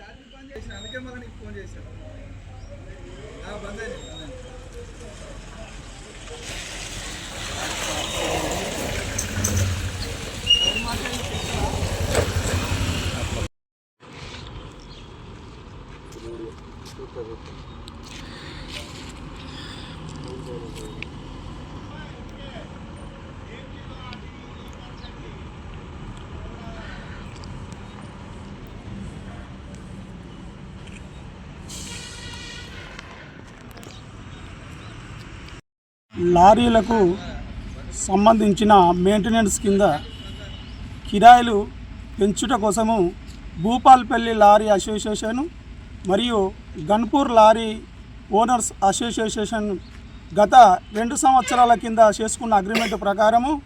అందుకే మళ్ళీ నీకు ఫోన్ చేశాను బంద్ అయింది బంద్ అయింది లారీలకు సంబంధించిన మెయింటెనెన్స్ కింద కిరాయిలు పెంచుట కోసము భూపాల్పల్లి లారీ అసోసియేషన్ మరియు గన్పూర్ లారీ ఓనర్స్ అసోసియేషన్ గత రెండు సంవత్సరాల కింద చేసుకున్న అగ్రిమెంట్ ప్రకారము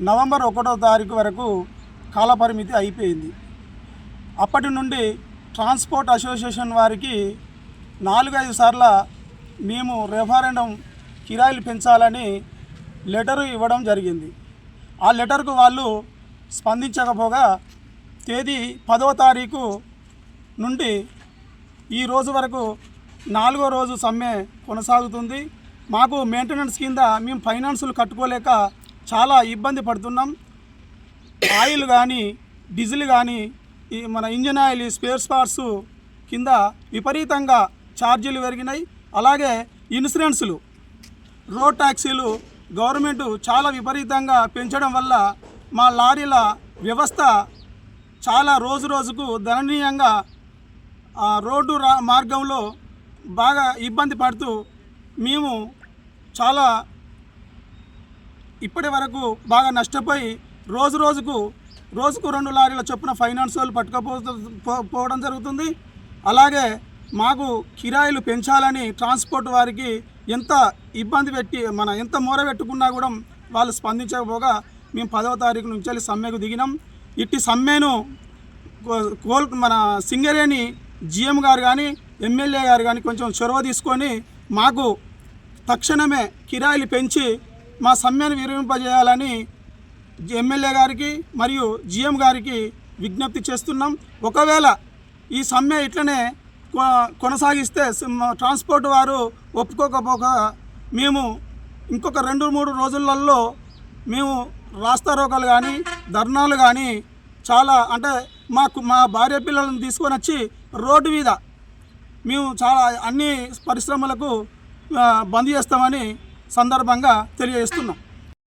నవంబర్ ఒకటో తారీఖు వరకు కాలపరిమితి అయిపోయింది. అప్పటి నుండి ట్రాన్స్పోర్ట్ అసోసియేషన్ వారికి నాలుగైదు సార్ల మేము రెఫరెండం కిరాయిలు పెంచాలని లెటరు ఇవ్వడం జరిగింది. ఆ లెటర్కు వాళ్ళు స్పందించకపోగా తేదీ పదవ తారీఖు నుండి ఈ రోజు వరకు నాలుగో రోజు సమ్మె కొనసాగుతుంది. మాకు మెయింటెనెన్స్ కింద మేము ఫైనాన్సులు కట్టుకోలేక చాలా ఇబ్బంది పడుతున్నాం. ఆయిల్ కానీ డీజిల్ కానీ ఈ మన ఇంజిన్ ఆయిల్ స్పేర్ పార్ట్స్ కింద విపరీతంగా ఛార్జీలు పెరిగినాయి. అలాగే ఇన్సూరెన్సులు రోడ్ ట్యాక్సీలు గవర్నమెంట్ చాలా విపరీతంగా పెంచడం వల్ల మా లారీల వ్యవస్థ చాలా రోజు రోజుకు గణనీయంగా ఆ రోడ్డు రా మార్గంలో బాగా ఇబ్బంది పడుతూ మేము చాలా ఇప్పటి వరకు బాగా నష్టపోయి రోజు రోజుకు రోజుకు రెండు లారీల చొప్పున ఫైనాన్స్ వాళ్ళు పట్టుకపో పోవడం జరుగుతుంది. అలాగే మాకు కిరాయిలు పెంచాలని ట్రాన్స్పోర్ట్ వారికి ఎంత ఇబ్బంది పెట్టి మన ఎంత మూర పెట్టుకున్నా కూడా వాళ్ళు స్పందించకపోగా మేము పదవ తారీఖు నుంచి వెళ్ళి సమ్మెకు దిగినాం. ఇట్టి సమ్మెను కో- కోల్ మన సింగరేణి జిఎం గారు కానీ ఎమ్మెల్యే గారు కానీ కొంచెం చొరవ తీసుకొని మాకు తక్షణమే కిరాయిలు పెంచి మా సమ్మెను విరమింపజేయాలని ఎమ్మెల్యే గారికి మరియు జిఎం గారికి విజ్ఞప్తి చేస్తున్నాం. ఒకవేళ ఈ సమ్మె ఇట్లనే కొనసాగిస్తే ట్రాన్స్పోర్ట్ వారు ఒప్పుకోకపోక మేము ఇంకొక రెండు మూడు రోజులలో మేము రాస్తారోకలు కానీ ధర్నాలు కానీ చాలా అంటే మాకు మా భార్య పిల్లలను తీసుకొని వచ్చి రోడ్డు మీద మేము చాలా అన్ని పరిశ్రమలకు బంద్ చేస్తామని సందర్భంగా తెలియజేస్తున్నాం.